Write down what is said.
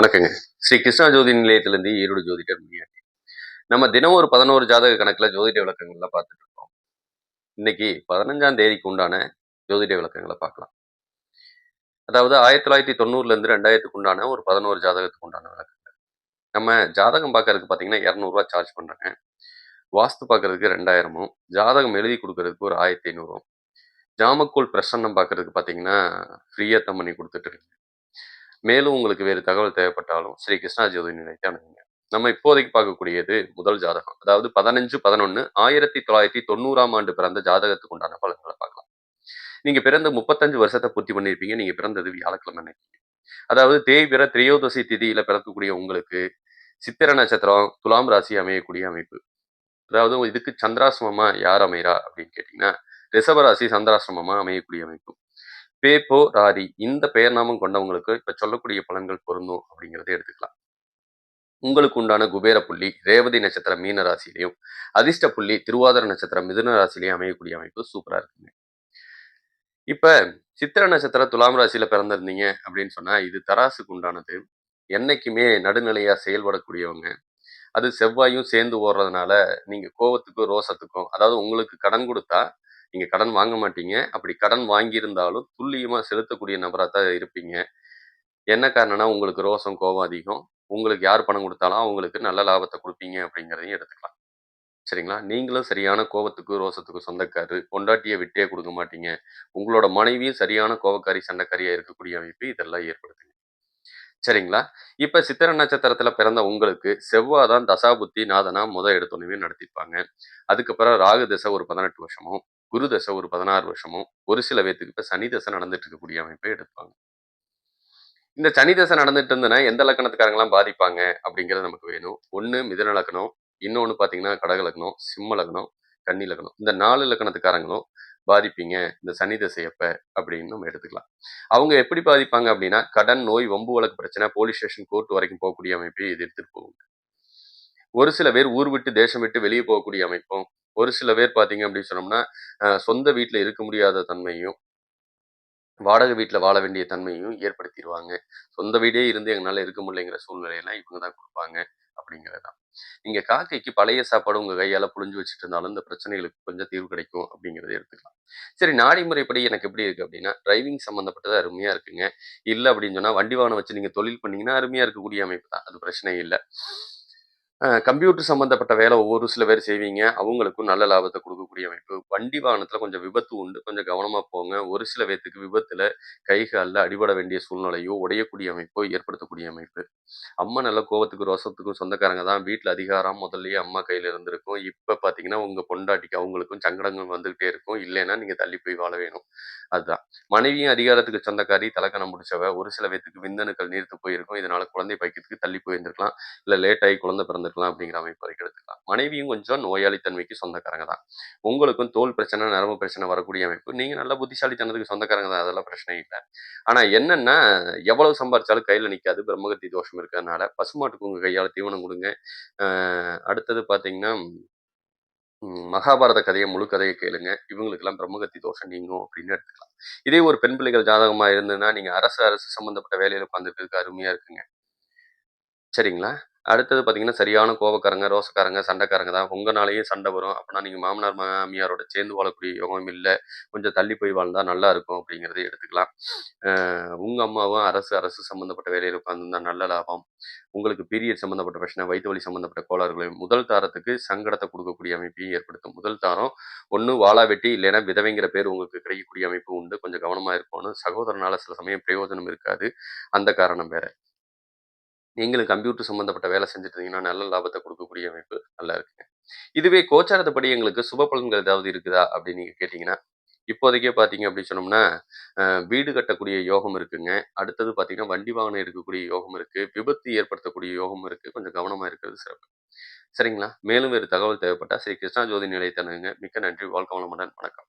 வணக்கங்க. ஸ்ரீ கிருஷ்ணா ஜோதி நிலையத்திலிருந்து ஈரோடு ஜோதிடர் முடியாட்டி நம்ம தினம் ஒரு பதினோரு ஜாதக கணக்குல ஜோதிட விளக்கங்கள்லாம் பார்த்துட்டு இருக்கோம். இன்னைக்கு பதினஞ்சாம் தேதிக்கு உண்டான ஜோதிட விளக்கங்களை பார்க்கலாம். அதாவது ஆயிரத்தி தொள்ளாயிரத்தி தொண்ணூறுல இருந்து ரெண்டாயிரத்துக்கு உண்டான ஒரு பதினோரு ஜாதகத்துக்கு உண்டான விளக்கங்கள். நம்ம ஜாதகம் பார்க்கறதுக்கு பார்த்தீங்கன்னா இரநூறுவா சார்ஜ் பண்ணுறாங்க வாஸ்து பார்க்கறதுக்கு ரெண்டாயிரமும் ஜாதகம் எழுதி கொடுக்கறதுக்கு ஒரு ஆயிரத்தி ஐநூறும். ஜாமக்கோல் பிரசன்னம் பார்க்கறதுக்கு பார்த்தீங்கன்னா ஃப்ரீயாக தான் பண்ணி கொடுத்துட்டு இருக்கு மேலும் உங்களுக்கு வேறு தகவல் தேவைப்பட்டாலும் ஸ்ரீ கிருஷ்ணா ஜோதி நிலையத்தை அணுகுங்க. நம்ம இப்போதைக்கு பார்க்கக்கூடியது முதல் ஜாதகம். அதாவது பதினஞ்சு பதினொன்று ஆயிரத்தி தொள்ளாயிரத்தி தொண்ணூறாம் ஆண்டு பிறந்த ஜாதகத்துக்கு உண்டான பலன்களை பார்க்கலாம். நீங்க பிறந்த முப்பத்தஞ்சு வருஷத்தை பூர்த்தி பண்ணியிருப்பீங்க. நீங்க பிறந்தது வியாழக்கிழமை நினைக்கிறீங்க அதாவது தேய்பிற திரையோதசி திதியில பிறக்கக்கூடிய உங்களுக்கு சித்திர நட்சத்திரம் துலாம் ராசி அமையக்கூடிய அமைப்பு. அதாவது இதுக்கு சந்திராசிரமமா யார் அமைறா அப்படின்னு கேட்டீங்கன்னா ரிஷபராசி சந்திராசிரமமா அமையக்கூடிய அமைப்பு. பேப்போ ராரி இந்த பெயர் நாமம் கொண்டவங்களுக்கு இப்ப சொல்லக்கூடிய பலன்கள் பொருந்தும் அப்படிங்கிறத எடுத்துக்கலாம். உங்களுக்கு உண்டான குபேர புள்ளி ரேவதி நட்சத்திரம் மீன ராசிலையும் அதிர்ஷ்ட புள்ளி திருவாதிர நட்சத்திரம் மிதுன ராசிலையும் அமையக்கூடிய அமைப்பு சூப்பரா இருக்குங்க. இப்ப சித்திர நட்சத்திரம் துலாம் ராசியில் பிறந்திருந்தீங்க அப்படின்னு சொன்னா இது தராசுக்கு உண்டானது. என்னைக்குமே நடுநிலையா செயல்படக்கூடியவங்க. அது செவ்வாயும் சேர்ந்து ஓடுறதுனால நீங்க கோவத்துக்கும் ரோசத்துக்கும் அதாவது உங்களுக்கு கடன் கொடுத்தா நீங்க கடன் வாங்க மாட்டீங்க. அப்படி கடன் வாங்கியிருந்தாலும் துல்லியமா செலுத்தக்கூடிய நபராக தான் இருப்பீங்க. என்ன காரணம்னா உங்களுக்கு ரோசம் கோபம் அதிகம். உங்களுக்கு யார் பணம் கொடுத்தாலும் அவங்களுக்கு நல்ல லாபத்தை கொடுப்பீங்க அப்படிங்கிறதையும் எடுத்துக்கலாம். சரிங்களா? நீங்களும் சரியான கோபத்துக்கு ரோசத்துக்கு சொந்தக்காரு. பொண்டாட்டியை விட்டே கொடுக்க மாட்டீங்க. உங்களோட மனைவியும் சரியான கோபக்காரி சண்டைக்காரியா இருக்கக்கூடிய அமைப்பு இதெல்லாம் ஏற்படுத்துங்க. சரிங்களா? இப்ப சித்திர நட்சத்திரத்துல பிறந்த உங்களுக்கு செவ்வாய் தான் தசாபுத்தி நாதனா முத எடுத்தோன்னே நடத்திப்பாங்க அதுக்கப்புறம் ராகு திசை ஒரு பதினெட்டு வருஷமும். குரு தசை ஒரு பதினாறு வருஷமும் ஒரு சில பேத்துக்கு இப்போ சனி தசை நடந்துட்டு இருக்கக்கூடிய அமைப்பை எடுப்பாங்க. இந்த சனி தசை நடந்துட்டு இருந்ததுன்னா எந்த லக்கணத்துக்காரங்களாம் பாதிப்பாங்க அப்படிங்கிறது நமக்கு வேணும். ஒன்று மிதன லக்கணம் இன்னொன்னு பார்த்தீங்கன்னா கடக லக்கணம் சிம்ம லக்னம் கன்னி லக்னம் இந்த நாலு லக்கணத்துக்காரங்களும் பாதிப்பீங்க இந்த சனி தசை எப்ப அப்படின்னு நம்ம எடுத்துக்கலாம். அவங்க எப்படி பாதிப்பாங்க அப்படின்னா கடன் நோய் வம்பு வழக்கு பிரச்சனை போலீஸ் ஸ்டேஷன் கோர்ட் வரைக்கும் போகக்கூடிய அமைப்பை எதிர்த்து எடுத்துட்டு போகும் ஒரு சில பேர் ஊர் விட்டு தேசம் விட்டு வெளியே போகக்கூடிய அமைப்பும் ஒரு சில பேர் பார்த்தீங்க அப்படின்னு சொன்னோம்னா சொந்த வீட்டில் இருக்க முடியாத தன்மையும் வாடகை வீட்டில் வாழ வேண்டிய தன்மையும் ஏற்படுத்திடுவாங்க சொந்த வீடே இருந்து எங்களால் இருக்க முடியலைங்கிற சூழ்நிலையெல்லாம் இவங்க தான் கொடுப்பாங்க அப்படிங்கிறதான் நீங்கள் காக்கைக்கு பழைய சாப்பாடு உங்கள் கையால் புழிஞ்சு வச்சுட்டு இருந்தாலும் இந்த பிரச்சனைகளுக்கு கொஞ்சம் தீர்வு கிடைக்கும் அப்படிங்கிறத எடுத்துக்கலாம். சரி நாடி முறைப்படி எனக்கு எப்படி இருக்குது அப்படின்னா டிரைவிங் சம்மந்தப்பட்டது அருமையாக இருக்குங்க. இல்லை அப்படின்னு சொன்னால் வண்டி வாகனம் வச்சு நீங்கள் தொழில் பண்ணீங்கன்னா அருமையாக இருக்கக்கூடிய அமைப்பு தான். அது பிரச்சனை இல்லை. கம்ப்யூட்டர் சம்மந்தப்பட்ட வேலை ஒவ்வொரு சில பேர் செய்வீங்க. அவங்களுக்கும் நல்ல லாபத்தை கொடுக்கக்கூடிய அமைப்பு. வண்டி வாகனத்தில் கொஞ்சம் விபத்து உண்டு. கொஞ்சம் கவனமாக போங்க. ஒரு சில பேர்த்துக்கு விபத்தில் கை காலில் அடிபட வேண்டிய சூழ்நிலையோ உடையக்கூடிய அமைப்போ ஏற்படுத்தக்கூடிய அமைப்பு. அம்மா நல்ல கோவத்துக்கு ரோசத்துக்கும் சொந்தக்காரங்க தான். வீட்டில் அதிகாரம் முதல்லயே அம்மா கையில் இருந்திருக்கும். இப்போ பார்த்தீங்கன்னா உங்கள் பொண்டாட்டிக்கு அவங்களுக்கும் சங்கடங்கள் வந்துகிட்டே இருக்கும். இல்லைன்னா நீங்கள் தள்ளி போய் வாழ வேணும். அதுதான். மனைவியும் அதிகாரத்துக்கு சொந்தக்காரி தலக்கணம் முடிச்சவ ஒரு சில பேத்துக்கு விந்தணுக்கள் நீர்த்து போயிருக்கும். இதனால குழந்தை பைக்கிறதுக்கு தள்ளி போயிருந்திருக்கலாம் இல்லை லேட்டாகி குழந்தை பிறந்திருக்கலாம் அப்படிங்கிற அமைப்பு வரைக்கும் எடுத்துக்கலாம் மனைவியும் கொஞ்சம் நோயாளித்தன்மைக்கு சொந்தக்காரங்க தான். உங்களுக்கும் தோல் பிரச்சனை நரம்பு பிரச்சனை வரக்கூடிய அமைப்பு. நீங்க நல்ல புத்திசாலித்தனத்துக்கு சொந்தக்காரங்க தான். அதெல்லாம் பிரச்சனை இல்லை. ஆனா என்னென்னா எவ்வளவு சம்பாரிச்சாலும் கையில் நிற்காது பிரம்மகத்தி தோஷம் இருக்கிறதுனால பசுமாட்டுக்கு உங்கள் கையால தீவனம் கொடுங்க. அடுத்தது பாத்தீங்கன்னா மகாபாரத கதையை முழு கதையை கேளுங்க. இவங்களுக்கெல்லாம் பிரம்மகத்தி தோஷம் நீங்கும் அப்படின்னு எடுத்துக்கலாம். இதே ஒரு பெண் பிள்ளைகள் ஜாதகமா இருந்ததுன்னா நீங்க அரசு அரசு சம்மந்தப்பட்ட வேலையில் உட்காந்துட்டு அருமையாக இருக்குங்க. சரிங்களா? அடுத்தது பார்த்தீங்கன்னா சரியான கோபக்காரங்க ரோசக்காரங்க சண்டைக்காரங்க தான். உங்களாலேயே சண்டை வரும். அப்படின்னா நீங்கள் மாமனார் மாமியாரோட சேர்ந்து வாழக்கூடிய யோகம் இல்லை கொஞ்சம் தள்ளி போய் வாழ்ந்தால் நல்லா இருக்கும் அப்படிங்கிறத எடுத்துக்கலாம். உங்கள் அம்மாவும் அரசு அரசு சம்மந்தப்பட்ட வேலையில் உட்காந்துருந்தா நல்ல லாபம். உங்களுக்கு பீரியட் சம்மந்தப்பட்ட பிரச்சனை வயிற்று வலி சம்மந்தப்பட்ட கோளாறுகளையும் முதல் தாரத்துக்கு சங்கடத்தை கொடுக்கக்கூடிய அமைப்பையும் ஏற்படுத்தும். முதல் தாரம் ஒன்று வாழா வெட்டி இல்லைன்னா விதவைங்கிற பேர் உங்களுக்கு கிடைக்கக்கூடிய அமைப்பு உண்டு. கொஞ்சம் கவனமாக இருக்கணும். சகோதரனால் சில சமயம் பிரயோஜனம் இருக்காது. அந்த காரணம் வேறு. நீங்களும் கம்ப்யூட்டர் சம்மந்தப்பட்ட வேலை செஞ்சுட்டு இருந்தீங்கன்னா நல்ல லாபத்தை கொடுக்கக்கூடிய அமைப்பு நல்லா இருக்குங்க. இதுவே கோச்சாரத்தைப்படி எங்களுக்கு சுப பலன்கள் ஏதாவது இருக்குதா அப்படின்னு நீங்கள் கேட்டிங்கன்னா இப்போதைக்கே பார்த்தீங்க அப்படின்னு சொன்னோம்னா வீடு கட்டக்கூடிய யோகம் இருக்குங்க. அடுத்தது பார்த்தீங்கன்னா வண்டி வாகனம் எடுக்கக்கூடிய யோகம் இருக்குது விபத்து ஏற்படுத்தக்கூடிய யோகம் இருக்குது கொஞ்சம் கவனமாக இருக்கிறது சிறப்பு. சரிங்களா? மேலும் வேறு தகவல் தேவைப்பட்டால் ஸ்ரீ கிருஷ்ணா ஜோதி நிலையத்தனுங்க மிக்க நன்றி. வாழ்க்கை வளமுடன். வணக்கம்.